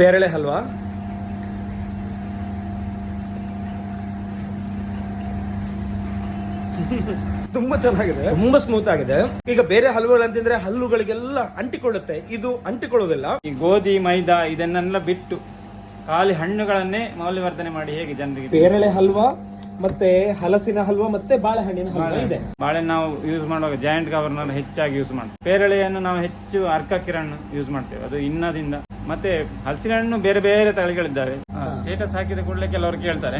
ಪೇರಳೆ ಹಲ್ವಾ? ತುಂಬಾ ಚೆನ್ನಾಗಿದೆ. ತುಂಬಾ ಸ್ಮೂತ್ ಆಗಿದೆ. ಈಗ ಬೇರೆ ಹಲ್ವಗಳು ಅಂತಂದ್ರೆ ಹಲ್ಲುಗಳಿಗೆಲ್ಲ ಅಂಟಿಕೊಳ್ಳುತ್ತೆ. ಇದು ಅಂಟಿಕೊಳ್ಳುವುದಿಲ್ಲ ಈ ಗೋಧಿ ಮೈದಾ ಇದನ್ನೆಲ್ಲ ಬಿಟ್ಟು ಖಾಲಿ ಹಣ್ಣುಗಳನ್ನೇ ಮೌಲ್ಯವರ್ಧನೆ ಮಾಡಿ ಹೇಗೆ ಜನರಿಗೆ ಪೇರಳೆ ಹಲ್ವಾ ಮತ್ತೆ ಹಲಸಿನ ಹಲ್ವಾ ಮತ್ತೆ ಬಾಳೆಹಣ್ಣಿನ ಹಲ್ವಾ ಇದೆ. ಬಾಳೆ ನಾವು ಯೂಸ್ ಮಾಡುವಾಗ ಜಾಯಿಂಟ್ ಕವರ್ನ ಹೆಚ್ಚಾಗಿ ಯೂಸ್ ಮಾಡ್ತೀವಿ. ಪೇರಳೆಯನ್ನು ನಾವು ಹೆಚ್ಚು ಅರ್ಕ ಕಿರಣ್ ಯೂಸ್ ಮಾಡ್ತೇವೆ. ಅದು ಇನ್ನದಿಂದ ಮತ್ತೆ ಹಲಸಿನ ಹಣ್ಣು ಬೇರೆ ಬೇರೆ ತಳಿಗಳಿದ್ದಾವೆ ಸ್ಟೇಟಸ್ ಹಾಕಿದ ಕೂಡಲೇ ಕೆಲವರು ಕೇಳ್ತಾರೆ.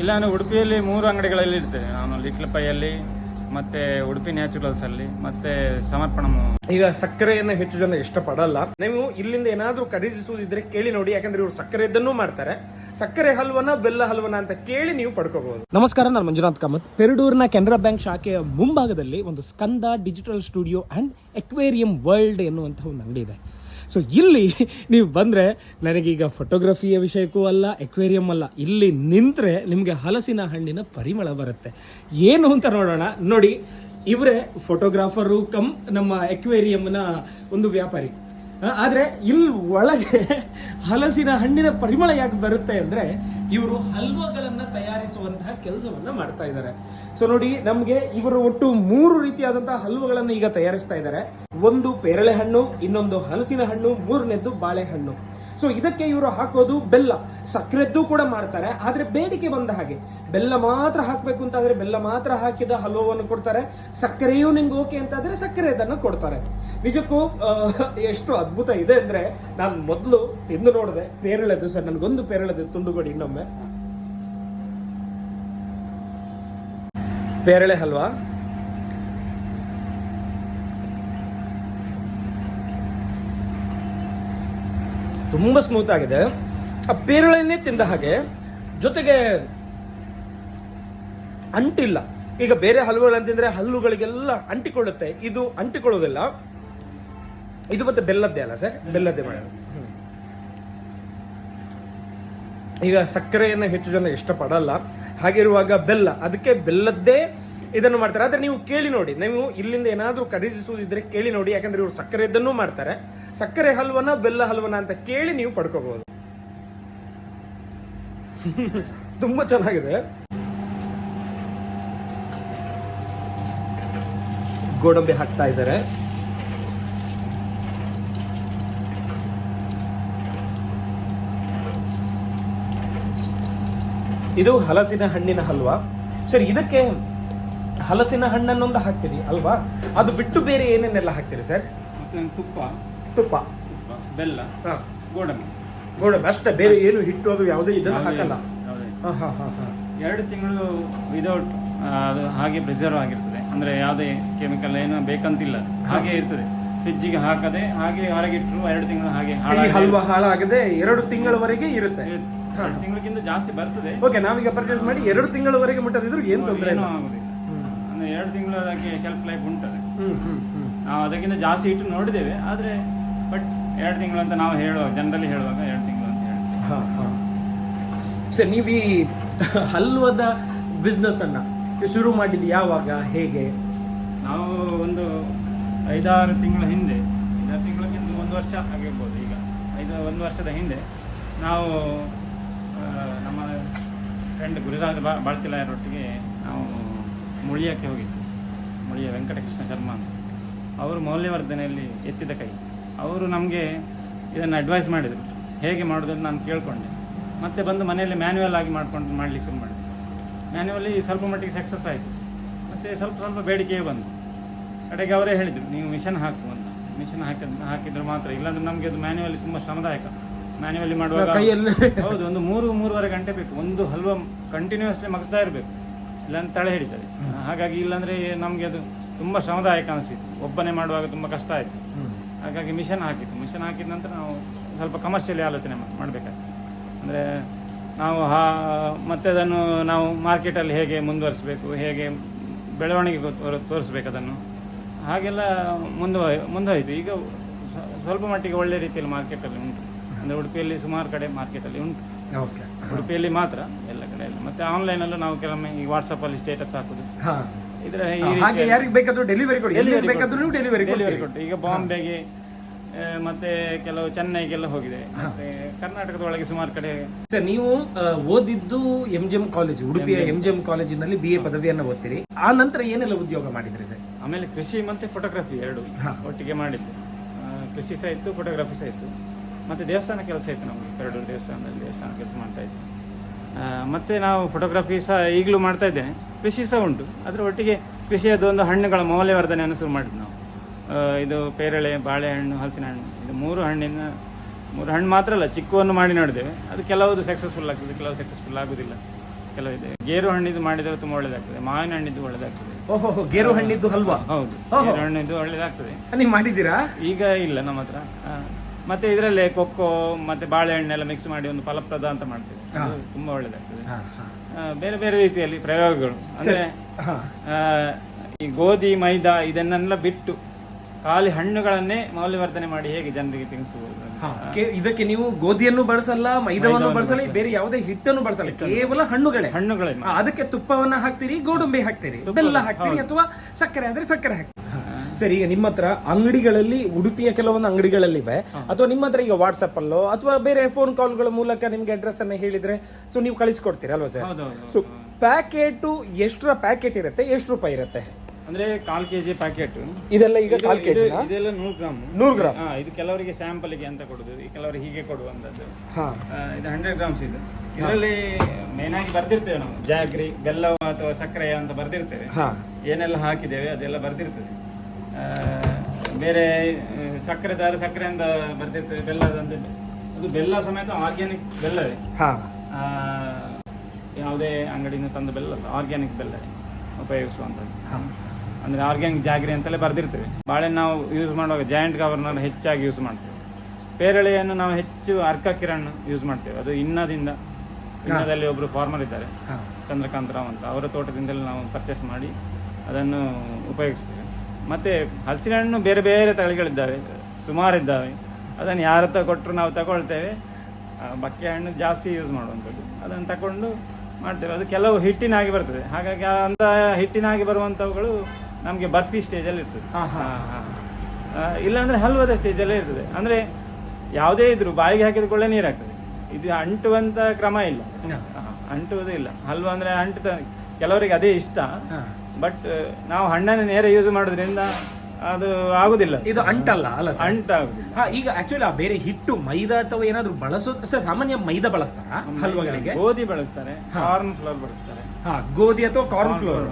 ಇಲ್ಲ ನಾನು ಉಡುಪಿಯಲ್ಲಿ ಮೂರು ಅಂಗಡಿಗಳಲ್ಲಿ ಇರ್ತೇನೆ ನಾನು ಲಿಟ್ಲ್ ಪೈಯಲ್ಲಿ ಮತ್ತೆ ಉಡುಪಿ ನ್ಯಾಚುರಲ್ಸ್ ಅಲ್ಲಿ ಮತ್ತೆ ಸಮರ್ಪಣ ಈಗ ಸಕ್ಕರೆಯನ್ನ ಹೆಚ್ಚು ಜನ ಇಷ್ಟಪಡಲ್ಲ. ನೀವು ಇಲ್ಲಿಂದ ಏನಾದ್ರೂ ಖರೀದಿಸುವುದಿದ್ರೆ ಕೇಳಿ ನೋಡಿ ಯಾಕಂದ್ರೆ ಇವರು ಸಕ್ಕರೆದನ್ನೂ ಮಾಡ್ತಾರೆ. ಸಕ್ಕರೆ ಹಲ್ವನ ಬೆಲ್ಲ ಹಲ್ವನ ಅಂತ ಕೇಳಿ ನೀವು ಪಡ್ಕೋಬಹುದು. ನಮಸ್ಕಾರ ನಾನು ಮಂಜುನಾಥ್ ಕಾಮತ್. ಪೆರಡೂರಿನ ಕೆನರಾ ಬ್ಯಾಂಕ್ ಶಾಖೆಯ ಮುಂಭಾಗದಲ್ಲಿ ಒಂದು Skanda digital studio and aquarium world ಎನ್ನುವಂತಹ ಒಂದು ಅಂಗಡಿ ಇದೆ. ಸೊ ಇಲ್ಲಿ ನೀವು ಬಂದರೆ ನನಗೀಗ ಫೋಟೋಗ್ರಫಿಯ ವಿಷಯಕ್ಕೂ ಅಲ್ಲ ಎಕ್ವೇರಿಯಂ ಅಲ್ಲ. ಇಲ್ಲಿ ನಿಂತರೆ ನಿಮಗೆ ಹಲಸಿನ ಹಣ್ಣಿನ ಪರಿಮಳ ಬರುತ್ತೆ. ಏನು ಅಂತ ನೋಡೋಣ. ನೋಡಿ, ಇವರೇ ಫೋಟೋಗ್ರಾಫರು ಕಮ್ ನಮ್ಮ ಎಕ್ವೇರಿಯಂನ ಒಂದು ವ್ಯಾಪಾರಿ. ಆದ್ರೆ ಇಲ್ ಒಳಗೆ ಹಲಸಿನ ಹಣ್ಣಿನ ಪರಿಮಳ ಯಾಕೆ ಬರುತ್ತೆ ಅಂದ್ರೆ ಇವರು ಹಲ್ವಾಗಳನ್ನ ತಯಾರಿಸುವಂತಹ ಕೆಲಸವನ್ನ ಮಾಡ್ತಾ ಇದ್ದಾರೆ ಸೊ ನೋಡಿ, ನಮ್ಗೆ ಇವರು ಒಟ್ಟು ಮೂರು ರೀತಿಯಾದಂತಹ ಹಲ್ವಗಳನ್ನ ಈಗ ತಯಾರಿಸ್ತಾ ಇದ್ದಾರೆ ಒಂದು ಪೇರಳೆ ಹಣ್ಣು, ಇನ್ನೊಂದು ಹಲಸಿನ ಹಣ್ಣು, ಮೂರನೇದ್ದು ಬಾಳೆಹಣ್ಣು ಸೊ ಇದಕ್ಕೆ ಇವರು ಹಾಕೋದು ಬೆಲ್ಲ. ಸಕ್ಕರೆದ್ದು ಕೂಡ ಮಾಡ್ತಾರೆ ಆದ್ರೆ ಬೇಡಿಕೆ ಬಂದ ಹಾಗೆ. ಬೆಲ್ಲ ಮಾತ್ರ ಹಾಕ್ಬೇಕು ಅಂತಾದ್ರೆ ಬೆಲ್ಲ ಮಾತ್ರ ಹಾಕಿದ ಹಲ್ವವನ್ನು ಕೊಡ್ತಾರೆ. ಸಕ್ಕರೆಯೂ ನಿಮ್ಗೆ ಓಕೆ ಅಂತಾದ್ರೆ ಸಕ್ಕರೆ ಇದನ್ನ ಕೊಡ್ತಾರೆ. ನಿಜಕ್ಕೂ ಎಷ್ಟು ಅದ್ಭುತ ಇದೆ ಅಂದ್ರೆ ನಾನು ಮೊದಲು ತಿಂದು ನೋಡಿದೆ, ಪೇರಳೆದು ಸರ್, ನನಗೊಂದು ಪೇರಳೆದು ತುಂಡು ಕೊಡಿ ಇನ್ನೊಮ್ಮೆ. ಪೇರಳೆ ಹಲ್ವಾ? ತುಂಬಾ ಸ್ಮೂತ್ ಆಗಿದೆ. ಆ ಪೇರಳೆನೇ ತಿಂದ ಹಾಗೆ ಜೊತೆಗೆ ಅಂಟಿಲ್ಲ. ಈಗ ಬೇರೆ ಹಲ್ಲುಗಳು ಅಂತಂದ್ರೆ ಹಲ್ಲುಗಳಿಗೆಲ್ಲ ಅಂಟಿಕೊಳ್ಳುತ್ತೆ. ಇದು ಅಂಟಿಕೊಳ್ಳೋದಿಲ್ಲ ಇದು ಮತ್ತೆ ಬೆಲ್ಲದ್ದೇ ಅಲ್ಲ ಸರ್? ಬೆಲ್ಲದ್ದೇ ಮಾಡೋದು. ಈಗ ಸಕ್ಕರೆಯನ್ನು ಹೆಚ್ಚು ಜನ ಇಷ್ಟಪಡಲ್ಲ. ಹಾಗಿರುವಾಗ ಬೆಲ್ಲ. ಅದಕ್ಕೆ ಬೆಲ್ಲದ್ದೇ ಇದನ್ನು ಮಾಡ್ತಾರೆ. ಆದ್ರೆ ನೀವು ಕೇಳಿ ನೋಡಿ, ನೀವು ಇಲ್ಲಿಂದ ಏನಾದರೂ ಖರೀದಿಸುವುದಿದ್ರೆ ಕೇಳಿ ನೋಡಿ, ಯಾಕಂದ್ರೆ ಇವರು ಸಕ್ಕರೆದನ್ನು ಮಾಡ್ತಾರೆ. ಸಕ್ಕರೆ ಹಲ್ವನ ಬೆಲ್ಲ ಹಲ್ವನ ಅಂತ ಕೇಳಿ ನೀವು ಪಡ್ಕೋಬಹುದು. ತುಂಬಾ ಚೆನ್ನಾಗಿದೆ. ಗೋಡಂಬಿ ಹಾಕ್ತಾ ಇದ್ದಾರೆ. ಇದು ಹಲಸಿನ ಹಣ್ಣಿನ ಹಲ್ವಾ. ಸರಿ, ಇದಕ್ಕೆ ಹಲಸಿನ ಹಣ್ಣನ್ನೊಂದು ಹಾಕ್ತೀರಿ ಅಲ್ವಾ? ಅದು ಬಿಟ್ಟು ಬೇರೆ ಏನೇನೆಲ್ಲ ಹಾಕ್ತೀರಿ ಸರ್? ಮತ್ತೆ ತುಪ್ಪ. ತುಪ್ಪ. ತುಪ್ಪ ಬೆಲ್ಲ ಹಾ, ಗೋಡಂಬಿ. ಗೋಡಂಬಿ ಅಷ್ಟೇ ಬೇರೆ ಏನು ಹಿಟ್ಟು ಅದು ಯಾವುದೇ ಇದನ್ನ ಹಾಕಲ್ಲ. ಯಾವುದೇ. ಹಾ, ಹಾ, ಹಾ, ಹಾ. ಎರಡು ತಿಂಗಳು ವಿದೌಟ್ ಅದು ಹಾಗೆ ಪ್ರಿಸರ್ವ್ ಆಗಿರ್ತದೆ. ಅಂದ್ರೆ ಯಾವುದೇ ಕೆಮಿಕಲ್ ಏನು ಬೇಕಂತಿಲ್ಲ. ಹಾಗೆ ಇರ್ತದೆ. ಫ್ರಿಜ್ಜಿಗೆ ಹಾಕದೆ ಹಾಗೆ ಹೊರಗಿಟ್ಟರು ಎರಡು ತಿಂಗಳು ಹಾಗೆ ಈ ಹಲ್ವಾ ಹಾಳಾಗದೆ ಎರಡು ತಿಂಗಳವರೆಗೆ ಇರುತ್ತೆ. ಎರಡು ತಿಂಗಳಿಗಿಂತ ಜಾಸ್ತಿ ಬರ್ತದೆ. ಓಕೆ ನಾವೀಗ ಪರ್ಚೇಸ್ ಮಾಡಿ ಎರಡು ತಿಂಗಳವರೆಗೆ ಮುಟ್ಟದಿದ್ರು ಏನು ತೊಂದರೆ ಏನೂ ಇಲ್ಲ ಆಗುದಿಲ್ಲ. ಎರಡು ತಿಂಗಳು ಅದಕ್ಕೆ ಶೆಲ್ಫ್ ಲೈಫ್ ಉಂಟದೆ. ನಾವು ಅದಕ್ಕಿಂತ ಜಾಸ್ತಿ ಇಟ್ಟು ನೋಡಿದ್ದೇವೆ ಆದರೆ ಬಟ್ ಎರಡು ತಿಂಗಳು ಅಂತ ನಾವು ಹೇಳುವಾಗ ಜನರಲ್ಲಿ ಹೇಳುವಾಗ ಎರಡು ತಿಂಗಳು ಅಂತ ಹೇಳ್ತೀವಿ ಹಾಂ ಹಾಂ. ಸರ್ ನೀವು ಈ ಹಲ್ವದ ಬಿಸ್ನೆಸ್ಸನ್ನು ಶುರು ಮಾಡಿದ್ದು ಯಾವಾಗ ಹೇಗೆ? ನಾವು ಒಂದು ಐದಾರು ತಿಂಗಳ ಹಿಂದೆ ಐದಾರು ತಿಂಗಳಿಗಿಂತ ಒಂದು ವರ್ಷ ಆಗಿರ್ಬೋದು ಈಗ. ಐದು ಒಂದು ವರ್ಷದ ಹಿಂದೆ ನಾವು ನಮ್ಮ ಫ್ರೆಂಡ್ ಗುರುರಾಜ್ ಬಾ ಬಾಳ್ತಿಲಾಯರೊಟ್ಟಿಗೆ ನಾವು ಮುಳಿಯಕ್ಕೆ ಹೋಗಿದ್ವಿ ಮುಳಿಯ ವೆಂಕಟಕೃಷ್ಣ ಶರ್ಮಾ ಅಂತ. ಅವರು ಮೌಲ್ಯವರ್ಧನೆಯಲ್ಲಿ ಎತ್ತಿದ ಕೈ. ಅವರು ನಮಗೆ ಇದನ್ನು ಅಡ್ವೈಸ್ ಮಾಡಿದರು. ಹೇಗೆ ಮಾಡೋದು ಅಂತ ನಾನು ಕೇಳಿಕೊಂಡೆ. ಮತ್ತೆ ಬಂದು ಮನೆಯಲ್ಲಿ ಮ್ಯಾನ್ಯುವಲ್ ಆಗಿ ಮಾಡ್ಕೊಂಡು ಮಾಡಲಿಕ್ಕೆ ಶುರು ಮಾಡಿದೆ. ಮ್ಯಾನ್ಯುವಲಿ ಸ್ವಲ್ಪ ಮಟ್ಟಿಗೆ ಸಕ್ಸಸ್ ಆಯಿತು. ಮತ್ತು ಸ್ವಲ್ಪ ಸ್ವಲ್ಪ ಬೇಡಿಕೆ ಬಂತು. ಕಡೆಗೆ ಅವರೇ ಹೇಳಿದರು ನೀವು ಮಿಷನ್ ಹಾಕು ಅಂತ. ಮಿಷನ್ ಹಾಕಿದ್ ಹಾಕಿದ್ರೆ ಮಾತ್ರ. ಇಲ್ಲಾಂದ್ರೆ ನಮಗೆ ಅದು ಮ್ಯಾನ್ಯುವಲಿ ತುಂಬ ಶ್ರಮದಾಯಕ. ಮ್ಯಾನ್ಯುವಲಿ ಮಾಡುವಾಗ ಹೌದು ಒಂದು ಮೂರು ಮೂರುವರೆ ಗಂಟೆ ಬೇಕು. ಒಂದು ಹಲ್ವ ಕಂಟಿನ್ಯೂಸ್ಲಿ ಮಗ್ತಾ ಇರಬೇಕು. ಇಲ್ಲಾಂದ್ರೆ ತಳೆ ಹಿಡಿತದೆ. ಹಾಗಾಗಿ ಇಲ್ಲಾಂದ್ರೆ ನಮಗೆ ಅದು ತುಂಬ ಶ್ರಮದಾಯಕ ಅನಿಸಿತು ಒಬ್ಬನೇ ಮಾಡುವಾಗ ತುಂಬ ಕಷ್ಟ ಆಯಿತು. ಹಾಗಾಗಿ ಮಿಷನ್ ಹಾಕಿತ್ತು ಮಿಷನ್ ಹಾಕಿದ ನಂತರ ನಾವು ಸ್ವಲ್ಪ ಕಮರ್ಷಿಯಲಿ ಆಲೋಚನೆ ಮಾಡಬೇಕಾಗ್ತದೆ ಅಂದರೆ ನಾವು ಹಾ ಮತ್ತೆ ಅದನ್ನು ನಾವು ಮಾರ್ಕೆಟಲ್ಲಿ ಹೇಗೆ ಮುಂದುವರಿಸಬೇಕು ಹೇಗೆ ಬೆಳವಣಿಗೆ ತೋರಿಸ್ಬೇಕು ಅದನ್ನು. ಹಾಗೆಲ್ಲ ಮುಂದುವರಿ ಮುಂದುವರಿತು ಈಗ ಸ್ವಲ್ಪ ಮಟ್ಟಿಗೆ ಒಳ್ಳೆ ರೀತಿಯಲ್ಲಿ ಮಾರ್ಕೆಟಲ್ಲಿ ಉಂಟು. ಅಂದರೆ ಉಡುಪಿಯಲ್ಲಿ ಸುಮಾರು ಕಡೆ ಮಾರ್ಕೆಟಲ್ಲಿ ಉಂಟು. ಓಕೆ ಉಡುಪಿಯಲ್ಲಿ ಮಾತ್ರ ಎಲ್ಲ ಕಡೆಯಲ್ಲಿ ಮತ್ತೆ ಆನ್ಲೈನಲ್ಲೂ ನಾವು ಕೆಲವೊಮ್ಮೆ ಈ ವಾಟ್ಸಪ್ಪಲ್ಲಿ ಸ್ಟೇಟಸ್ ಹಾಕೋದು. ಹಾ. ಇದರ ಈ ಹಾಗೆ ರೀತಿಯಲ್ಲಿ- ಯಾರಿಗೆ ಬೇಕಾದ್ರೂ ಡೆಲಿವರಿ ಕೊಡಿ. ಎಲ್ಲಿ ಬೇಕಾದ್ರೂ ನೀವು ಡೆಲಿವರಿ ಡೆಲಿವರಿ ಕೊಟ್ಟು ಈಗ ಬಾಂಬೆಗೆ ಆ, ಮತ್ತೆ ಕೆಲವು ಚೆನ್ನೈಗೆಲ್ಲ ಹೋಗಿದೆ. ಮತ್ತೆ ಕರ್ನಾಟಕದ ಒಳಗೆ ಸುಮಾರು ಕಡೆ ಸರ್ ನೀವು ಆ, ಓದಿದ್ದು ಎಂ ಜಿ ಎಂ ಕಾಲೇಜ್ ಉಡುಪಿಯ ಎಂ ಜಿ ಎಂ ಕಾಲೇಜಿನಲ್ಲಿ ಬಿ ಎ ಪದವಿಯನ್ನ ಓದ್ತೀರಿ. ಆ ನಂತರ ಏನೆಲ್ಲ ಉದ್ಯೋಗ ಮಾಡಿದ್ರಿ ಸರ್? ಆಮೇಲೆ ಕೃಷಿ ಮತ್ತೆ ಫೋಟೋಗ್ರಫಿ ಎರಡು ಒಟ್ಟಿಗೆ ಮಾಡಿದ್ದು. ಆ, ಕೃಷಿ ಸಹ ಇತ್ತು ಫೋಟೋಗ್ರಫಿ ಸಹ ಇತ್ತು. ಮತ್ತೆ ದೇವಸ್ಥಾನ ಕೆಲಸ ಇತ್ತು ನಮಗೆ. ಎರಡು ದೇವಸ್ಥಾನದಲ್ಲಿ ದೇವಸ್ಥಾನ ಕೆಲಸ ಮಾಡ್ತಾ ಆ, ಮತ್ತೆ ನಾವು ಫೋಟೋಗ್ರಫಿ ಸಹ ಈಗಲೂ ಮಾಡ್ತಾ ಇದ್ದೇನೆ. ಕೃಷಿ ಸಹ ಉಂಟು. ಅದರ ಒಟ್ಟಿಗೆ ಕೃಷಿಯದ್ದು ಒಂದು ಹಣ್ಣುಗಳ ಮೌಲ್ಯವರ್ಧನೆಯನ್ನು ಶುರು ಮಾಡಿದ್ದು ನಾವು. ಇದು ಪೇರಳೆ ಬಾಳೆಹಣ್ಣು ಹಲಸಿನ ಹಣ್ಣು ಇದು ಮೂರು ಹಣ್ಣಿನ ಮೂರು ಹಣ್ಣು ಮಾತ್ರ ಅಲ್ಲ ಚಿಕ್ಕವನ್ನು ಮಾಡಿ ನೋಡಿದ್ದೇವೆ. ಅದು ಕೆಲವುದು ಸಕ್ಸಸ್ಫುಲ್ ಆಗ್ತದೆ ಕೆಲವು ಸಕ್ಸಸ್ಫುಲ್ ಆಗುದಿಲ್ಲ. ಕೆಲವು ಇದೆ. ಗೇರು ಹಣ್ಣಿದ್ದು ಮಾಡಿದರೆ ತುಂಬ ಒಳ್ಳೇದಾಗ್ತದೆ. ಮಾವಿನ ಹಣ್ಣಿದ್ದು ಒಳ್ಳೇದಾಗ್ತದೆ. ಓಹೋ ಗೇರು ಹಣ್ಣಿದ್ದು ಹಲ್ವಾ? ಹೌದು. ಗೇರು ಹಣ್ಣಿದ್ದು ಒಳ್ಳೆದಾಗ್ತದೆ. ನೀವು ಮಾಡಿದ್ದೀರಾ? ಈಗ ಇಲ್ಲ ನಮ್ಮ ಹತ್ರ. ಮತ್ತೆ ಇದರಲ್ಲಿ ಕೊಕ್ಕೋ ಮತ್ತೆ ಬಾಳೆಹಣ್ಣೆಲ್ಲ ಮಿಕ್ಸ್ ಮಾಡಿ ಒಂದು ಫಲಪ್ರದ ಅಂತ ಮಾಡ್ತೇವೆ. ಅದು ತುಂಬಾ ಒಳ್ಳೇದಾಗ್ತದೆ. ಆ, ಬೇರೆ ಬೇರೆ ರೀತಿಯಲ್ಲಿ ಪ್ರಯೋಗಗಳು. ಅಂದ್ರೆ ಆ, ಈ ಗೋಧಿ ಮೈದಾ ಇದನ್ನೆಲ್ಲ ಬಿಟ್ಟು ಖಾಲಿ ಹಣ್ಣುಗಳನ್ನೇ ಮೌಲ್ಯವರ್ಧನೆ ಮಾಡಿ ಹೇಗೆ ಜನರಿಗೆ ತಿನ್ನಿಸಬಹುದು ಹಾ, ಕೆ- ಇದಕ್ಕೆ ನೀವು ಗೋಧಿಯನ್ನು ಬಳಸಲ್ಲ ಮೈದಾವನ್ನು ಬಳಸಲ್ಲ ಬೇರೆ ಯಾವುದೇ ಹಿಟ್ಟನ್ನು ಬಳಸಲ್ಲ ಕೇವಲ ಹಣ್ಣುಗಳೇ. ಹಣ್ಣುಗಳೇ. ಆ, ಅದಕ್ಕೆ ತುಪ್ಪವನ್ನ ಹಾಕ್ತೀರಿ ಗೋಡಂಬಿ ಹಾಕ್ತೀರಿ ಬೆಲ್ಲ ಹಾಕ್ತೀರಿ. ಅಥವಾ ಸಕ್ಕರೆ ಆದ್ರೆ ಸಕ್ಕರೆ ಹಾಕ್ತೀರಿ. ಸರಿ ಈಗ ನಿಮ್ಮ ಹತ್ರ ಅಂಗಡಿಗಳಲ್ಲಿ ಉಡುಪಿಯ ಕೆಲವೊಂದು ಅಂಗಡಿಗಳಲ್ಲಿವೆ. ಅಥವಾ ನಿಮ್ಮ ಹತ್ರ ಈಗ ವಾಟ್ಸ್ಆಪ್ ಅಲ್ಲೋ ಅಥವಾ ಬೇರೆ ಫೋನ್ ಕಾಲ್ಗಳ ಮೂಲಕ ನಿಮ್ಗೆ ಅಡ್ರೆಸ್ ಅನ್ನ ಹೇಳಿದ್ರೆ ಸೊ ನೀವು ಕಳಿಸ್ಕೊಡ್ತೀರಾ ಅಲ್ವಾ ಸರ್? ಸೊ ಪ್ಯಾಕೆಟ್ ಎಷ್ಟರ ಪ್ಯಾಕೆಟ್ ಇರುತ್ತೆ ಎಷ್ಟು ರೂಪಾಯಿ ಇರುತ್ತೆ? ಅಂದ್ರೆ ಕಾಲ್ ಕೆಜಿ ಪ್ಯಾಕೆಟ್ ಇದೆಲ್ಲ ಈಗ ಕಾಲ್ ಕೆಜಿ ಇದೆಲ್ಲ ನೂರು ಗ್ರಾಮ್. ನೂರು ಗ್ರಾಮ್. ಇದು ಕೆಲವರಿಗೆ ಸ್ಯಾಂಪಲ್ಗೆ ಅಂತ ಕೊಡುದು ಈ ಕೆಲವರಿಗೆ ಹೀಗೆ ಕೊಡುವಂತದ್ದು. ಹಾ. ಇದು ಹಂಡ್ರೆಡ್ ಗ್ರಾಮ್ಸ್ ಇದೆ. ಇದರಲ್ಲಿ ಮೇನ್ ಆಗಿ ಬರ್ದಿರ್ತೇವೆ ನಾವು. ಜಾಗ್ರಿ ಬೆಲ್ಲ ಅಥವಾ ಸಕ್ಕರೆ ಅಂತ ಬರ್ದಿರ್ತೇವೆ. ಹಾ. ಏನೆಲ್ಲ ಹಾಕಿದ್ದೇವೆ ಅದೆಲ್ಲ ಬರ್ದಿರ್ತದೆ. ಬೇರೆ ಸಕ್ಕರೆ ದಾರ ಸಕ್ಕರೆ ಅಂತ ಬರ್ದಿರ್ತೇವೆ ಬೆಲ್ಲದಂತೆ ಅದು ಬೆಲ್ಲ ಸಮೇತ ಆರ್ಗ್ಯಾನಿಕ್ ಬೆಲ್ಲವೇ. ಯಾವುದೇ ಅಂಗಡಿಯಿಂದ ತಂದ ಬೆಲ್ಲ ಆರ್ಗ್ಯಾನಿಕ್ ಬೆಲ್ಲ ಉಪಯೋಗಿಸುವಂಥದ್ದು. ಅಂದರೆ ಆರ್ಗ್ಯಾನಿಕ್ ಜಾಗ್ರಿ ಅಂತಲೇ ಬರೆದಿರ್ತೇವೆ. ಬಾಳೆ ನಾವು ಯೂಸ್ ಮಾಡುವಾಗ ಜಾಯಿಂಟ್ ಕವರ್ನ ಹೆಚ್ಚಾಗಿ ಯೂಸ್ ಮಾಡ್ತೇವೆ. ಪೇರಳೆಯನ್ನು ನಾವು ಹೆಚ್ಚು ಅರ್ಕ ಕಿರಣ್ ಯೂಸ್ ಮಾಡ್ತೇವೆ. ಅದು ಇನ್ನದಿಂದ ಇನ್ನದಲ್ಲಿ ಒಬ್ಬರು ಫಾರ್ಮರ್ ಇದ್ದಾರೆ. ಚಂದ್ರಕಾಂತ್ ರಾವ್ ಅಂತ. ಅವರ ತೋಟದಿಂದಲೇ ನಾವು ಪರ್ಚೇಸ್ ಮಾಡಿ ಅದನ್ನು ಉಪಯೋಗಿಸ್ತೇವೆ. ಮತ್ತು ಹಲಸಿನ ಹಣ್ಣು ಬೇರೆ ಬೇರೆ ತಳಿಗಳಿದ್ದಾವೆ ಸುಮಾರು ಇದ್ದಾವೆ ಅದನ್ನು ಯಾರ ಹತ್ರ ಕೊಟ್ಟರು ನಾವು ತಗೊಳ್ತೇವೆ. ಬಕ್ಕೆ ಹಣ್ಣು ಜಾಸ್ತಿ ಯೂಸ್ ಮಾಡುವಂಥದ್ದು. ಅದನ್ನು ತಗೊಂಡು ಮಾಡ್ತೇವೆ. ಅದು ಕೆಲವು ಹಿಟ್ಟಿನಾಗಿ ಬರ್ತದೆ. ಹಾಗಾಗಿ ಅಂತ ಹಿಟ್ಟಿನಾಗಿ ಬರುವಂಥವುಗಳು ನಮಗೆ ಬರ್ಫಿ ಸ್ಟೇಜಲ್ಲಿ ಇರ್ತದೆ. ಹಾಂ ಹಾಂ ಹಾಂ ಇಲ್ಲಾಂದರೆ ಹಲ್ವದ ಸ್ಟೇಜಲ್ಲೇ ಇರ್ತದೆ. ಅಂದರೆ ಯಾವುದೇ ಇದ್ರು ಬಾಯಿಗೆ ಹಾಕಿದ ಕೂಡಲೇ ನೀರು ಇದು ಅಂಟುವಂಥ ಕ್ರಮ ಇಲ್ಲ. ಅಂಟುವುದೂ ಇಲ್ಲ. ಹಲ್ವ ಅಂದರೆ ಅಂಟು ಕೆಲವರಿಗೆ ಅದೇ ಇಷ್ಟ. ಬಟ್ ನಾವು ಹಣ್ಣನ್ನು ನೇರ ಯೂಸ್ ಮಾಡೋದ್ರಿಂದ ಅದು ಆಗುದಿಲ್ಲ. ಇದು ಅಂಟಲ್ಲ ಅಲ್ಲ ಸರ್? ಅಂಟಾಗುದಿಲ್ಲ ಹಾ ಈಗ ಆಕ್ಚುಲಿ ಆ ಬೇರೆ ಹಿಟ್ಟು ಮೈದಾ ಅಥವಾ ಏನಾದ್ರು ಬಳಸೋ ಸರ್ ಸಾಮಾನ್ಯ ಮೈದಾ ಬಳಸ್ತಾರ ಹಲ್ವಗಳಿಗೆ? ಗೋಧಿ ಬಳಸ್ತಾರೆ ಕಾರ್ನ್ ಫ್ಲೋರ್ ಬಳಸ್ತಾರೆ. ಹಾ ಗೋಧಿ ಅಥವಾ ಕಾರ್ನ್ ಫ್ಲೋರ್.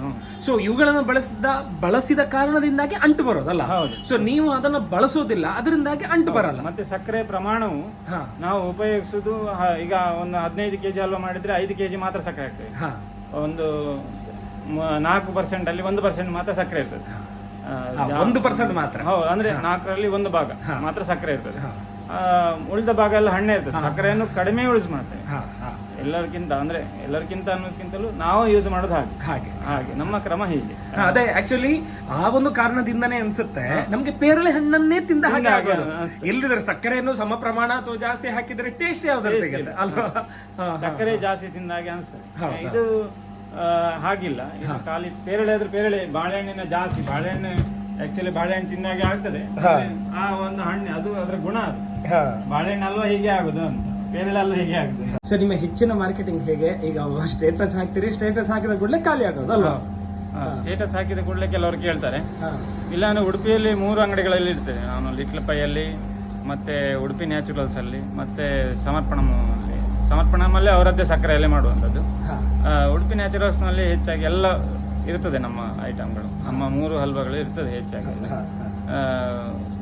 ಸೊ ಇವುಗಳನ್ನು ಬಳಸಿದ ಬಳಸಿದ ಕಾರಣದಿಂದಾಗಿ ಅಂಟು ಬರೋದಲ್ಲ ಹೌದು. ಸೊ ನೀವು ಅದನ್ನ ಬಳಸೋದಿಲ್ಲ ಅದರಿಂದಾಗಿ ಅಂಟು ಬರಲ್ಲ. ಮತ್ತೆ ಸಕ್ಕರೆ ಪ್ರಮಾಣವು ಹಾ. ನಾವು ಉಪಯೋಗಿಸೋದು ಹ- ಈಗ ಒಂದು ಹದಿನೈದು ಕೆಜಿ ಹಲ್ವಾ ಮಾಡಿದ್ರೆ ಐದು ಕೆಜಿ ಮಾತ್ರ ಸಕ್ಕರೆ ಆಗ್ತದೆ. ಹಾ. ಒಂದು ನಾಲ್ಕು ಪರ್ಸೆಂಟ್ ಅಲ್ಲಿ ಒಂದು ಪರ್ಸೆಂಟ್ ಮಾತ್ರ ಸಕ್ಕರೆ ಇರ್ತದೆ. ಒಂದು ಪರ್ಸೆಂಟ್ ಮಾತ್ರ. ಹೌದು ಅಂದ್ರೆ ನಾಲ್ಕರಲ್ಲಿ ಒಂದು ಭಾಗ ಮಾತ್ರ ಸಕ್ಕರೆ ಇರ್ತದೆ. ಉಳಿದ ಭಾಗ ಎಲ್ಲ ಹಣ್ಣೆ ಇರ್ತದೆ. ಸಕ್ಕರೆಯನ್ನು ಕಡಿಮೆ ಯೂಸ್ ಮಾಡ್ತೇವೆ. ಎಲ್ಲರಿಗಿಂತ ಅಂದ್ರೆ ಎಲ್ಲರಿಗಿಂತ ಅನ್ನೋದಕ್ಕಿಂತಲೂ ನಾವು ಯೂಸ್ ಮಾಡೋದು ಹಾಗೆ. ಹಾಗೆ. ಹಾಗೆ ನಮ್ಮ ಕ್ರಮ ಹೀಗೆ. ಅದೇ ಆಕ್ಚುಲಿ ಆ ಒಂದು ಕಾರಣದಿಂದನೇ ಅನ್ಸುತ್ತೆ. ನಮ್ಗೆ ಪೇರಳೆ ಹಣ್ಣನ್ನೇ ತಿಂದ ಹಾಗೆ ಆಗೋದು. ಎಲ್ಲಿದ್ರೆ ಸಕ್ಕರೆಯನ್ನು ಸಮ ಪ್ರಮಾಣ ಅಥವಾ ಜಾಸ್ತಿ ಹಾಕಿದ್ರೆ ಟೇಸ್ಟ್ ಯಾವ್ದು ಸಿಗುತ್ತೆ. ಅಲ್ವಾ. ಸಕ್ಕರೆ ಜಾಸ್ತಿ ತಿಂದ ಹಾಗೆ ಅನ್ಸುತ್ತೆ. ಇದು ಹಾಗಿಲ್ಲ. ಇದು ಖಾಲಿ ಪೇರಳೆ ಆದ್ರೆ ಪೇರಳೆ ಬಾಳೆಹಣ್ಣಿನ ಜಾಸ್ತಿ. ಬಾಳೆಹಣ್ಣು ಆಕ್ಚುಲಿ ಬಾಳೆಹಣ್ಣು ತಿಂದಾಗೆ ಆಗ್ತದೆ. ಆ ಒಂದು ಹಣ್ಣು ಅದು ಅದರ ಗುಣ ಅದು. ಬಾಳೆಹಣ್ಣು ಅಲ್ವಾ ಹೀಗೆ ಆಗುದು ಅಂತ. ಪೇರಳೆ ಅಲ್ವಾ ಹೀಗೆ ಆಗುದು? ಸೊ ನಿಮ್ಮ ಹೆಚ್ಚಿನ ಮಾರ್ಕೆಟಿಂಗ್ ಹೇಗೆ? ಈಗ ಸ್ಟೇಟಸ್ ಹಾಕ್ತೀರಿ ಸ್ಟೇಟಸ್ ಹಾಕಿದ ಕೂಡಲೇ ಖಾಲಿ ಆಗೋದು ಅಲ್ವಾ? ಸ್ಟೇಟಸ್ ಹಾಕಿದ ಕೂಡಲೇ ಕೆಲವರು ಕೇಳ್ತಾರೆ. ಇಲ್ಲ ನಾನು ಉಡುಪಿಯಲ್ಲಿ ಮೂರು ಅಂಗಡಿಗಳಲ್ಲಿ ಇರ್ತೇನೆ ನಾನು ಲಿಟ್ಲ್ ಪೈಯಲ್ಲಿ ಮತ್ತೆ ಉಡುಪಿ ನ್ಯಾಚುರಲ್ಸ್ ಅಲ್ಲಿ ಮತ್ತೆ ಸಮರ್ಪಣಮಲ್ಲಿ ಸಮರ್ಪಣಮಲ್ಲಿ ಅವರದ್ದೇ ಸಕ್ಕರೆಯಲ್ಲೇ ಮಾಡುವಂಥದ್ದು. ಉಡುಪಿ ನ್ಯಾಚುರಲ್ಸ್ನಲ್ಲಿ ಹೆಚ್ಚಾಗಿ ಎಲ್ಲ ಇರ್ತದೆ ನಮ್ಮ ಐಟಮ್ಗಳು ನಮ್ಮ ಮೂರು ಹಲ್ವಾಗಳು ಇರ್ತದೆ ಹೆಚ್ಚಾಗಿ.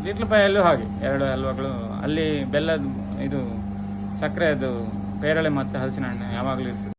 ಲಿಟ್ಲ್ ಪೈಯಲ್ಲೂ ಹಾಗೆ ಎರಡು ಹಲ್ವಾಗಳು. ಅಲ್ಲಿ ಬೆಲ್ಲದ ಇದು ಸಕ್ಕರೆದು ಪೇರಳೆ ಮತ್ತು ಹಲಸಿನ ಹಣ್ಣು ಯಾವಾಗಲೂ ಇರ್ತದೆ.